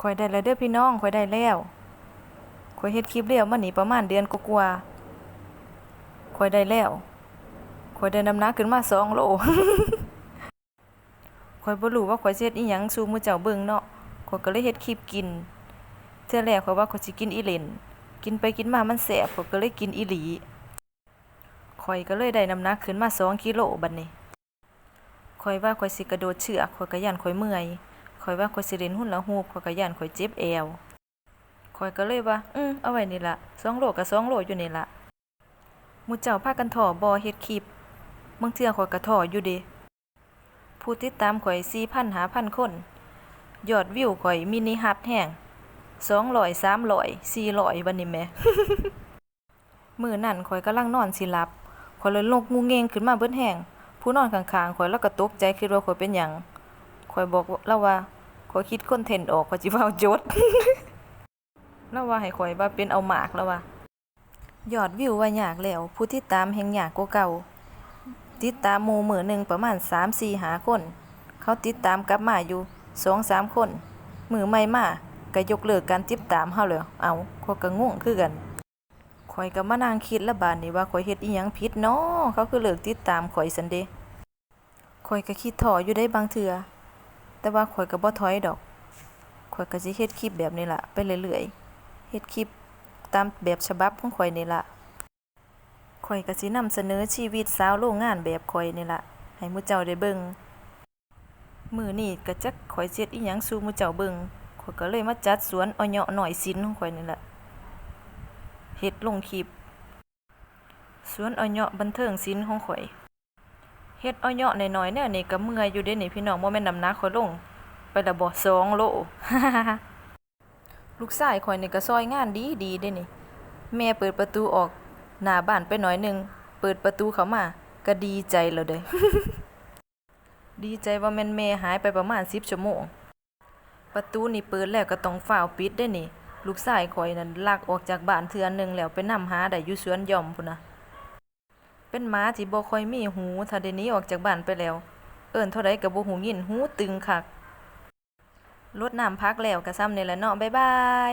ข่อยได้แล้วเด้อพี่น้องข่อยได้แล้วข่อยเฮ็ดคลิปแล้วมานี่ประมาณเดือนกว่าๆข่อยได้แล้วข่อยได้น้ำหนักขึ้นมาสองโลข่อยบ่รู้ว่าข่อยเฮ็ดอีหยังสู่หมู่เจ้าเบิ่งเนาะข่อยก็เลยเฮ็ดคลิปกินเทื่อแรกข่อยว่าข่อยสิกินอีเหลนกินไปกินมามันแสบข่อยก็เลยกินอีหลีข่อยก็เลยได้น้ำหนักขึ้นมาสองกิโลบัดนี้ข่อยว่าข่อยสิกระโดดเชือกข่อยก็ย้านข่อยเมื่อย ข่อยว่าข่อยสิเล่นหุ้นละฮูปข่อยก็ย่านข่อยเจ็บแอวข่อยก็เลยว่า อือเอาไว้นี่ล่ะ2โลก็2โลอยู่นี่ล่ะมูเจ้าพากันถ่อบ่เฮ็ดคลิปบางเทื่อข่อยก็ถ่ออยู่เดะผู้ติดตามข่อย4,000 5,000คน ยอดวิวข่อยมินิฮัทแห้ง200 300 400บัดนี้แหมมื้อนั้นข่อยกำลังนอนสิหลับข่อยเลยลกงูเงงขึ้นมาเบิดแห้งผู้นอนข้างๆข่อยแล้วก็ตกใจคิดว่าข่อยเป็นหยัง ข่อยบอกเราว่าข่อยคิดคอนเทนต์ออกข่อยสิเว้าจดแล้วว่าให้ข่อยว่าเป็นเอาหมากแล้วว่ายอดวิวว่ายากแล้ว ผู้ที่ตามแห่งยากกว่าเก่า ติดตามหมู่มื้อหนึ่งประมาณ3 4 5คน เขาติดตามกลับมาอยู่2 3คน มือใหม่มาก็ยกเลิกการติดตามเฮาแล้วเอาข่อยก็งงคือกันข่อยก็มานั่งคิดและบาดนี้ว่าข่อยเฮ็ดอีหยังผิดเนาะเขาคือเลิกติดตามข่อยซันเดะข่อยก็คิดท้ออยู่ได้บางเทื่อ แต่ว่าข่อยก็บ่ถอยดอก ข่อยก็สิเฮ็ดคลิปแบบนี้ล่ะไปเรื่อยๆ เฮ็ดคลิปตามแบบฉบับของข่อยนี่ล่ะข่อยก็สินำเสนอชีวิตสาวโรงงานแบบข่อยนี่ล่ะ ให้หมู่เจ้าได้เบิ่งมื้อนี้ก็จักข่อยเฮ็ดอีหยังสู่หมู่เจ้าเบิ่งข่อยก็เลยมาจัดสวนอ้อยเหยาะหน่อยศิลของข่อยนี่ล่ะเฮ็ดลงคลิปสวนอ้อยเหยาะบันเทิงศิลป์ของข่อย เฮ็ดอ้อยเหยาะน้อยๆแนวนี้ก็เมื่อยอยู่เด้นี่พี่น้องบ่แม่นน้ำหนักข่อยลง ไปละบ่2โลลูกชายข่อยนี่ก็ซอยงานดีดีเด้นี่ แม่เปิดประตูออกหน้าบ้านไปหน่อยหนึง เปิดประตูเข้ามาก็ดีใจแล้วเด้ดีใจว่าแม่นแม่หายไปประมาณ10ชั่วโมง ประตูนี่เปิดแล้วก็ต้องฝ้าวปิดเด้นี่ ลูกชายข่อยนั่นลักออกจากบ้านเทื่อหนึงแล้วไปนำหาได้อยู่สวนหย่อมพุ่นน่ะ เป็นหมาที่บ่ค่อยมีหู ถ้าได้หนี้ออกจากบ้านไปแล้ว เอิ้นเท่าใดก็บ่หูยินหูตึงคักรดน้ำพักแล้วก็ซ้ำนี่แหละเนาะบ๊ายบาย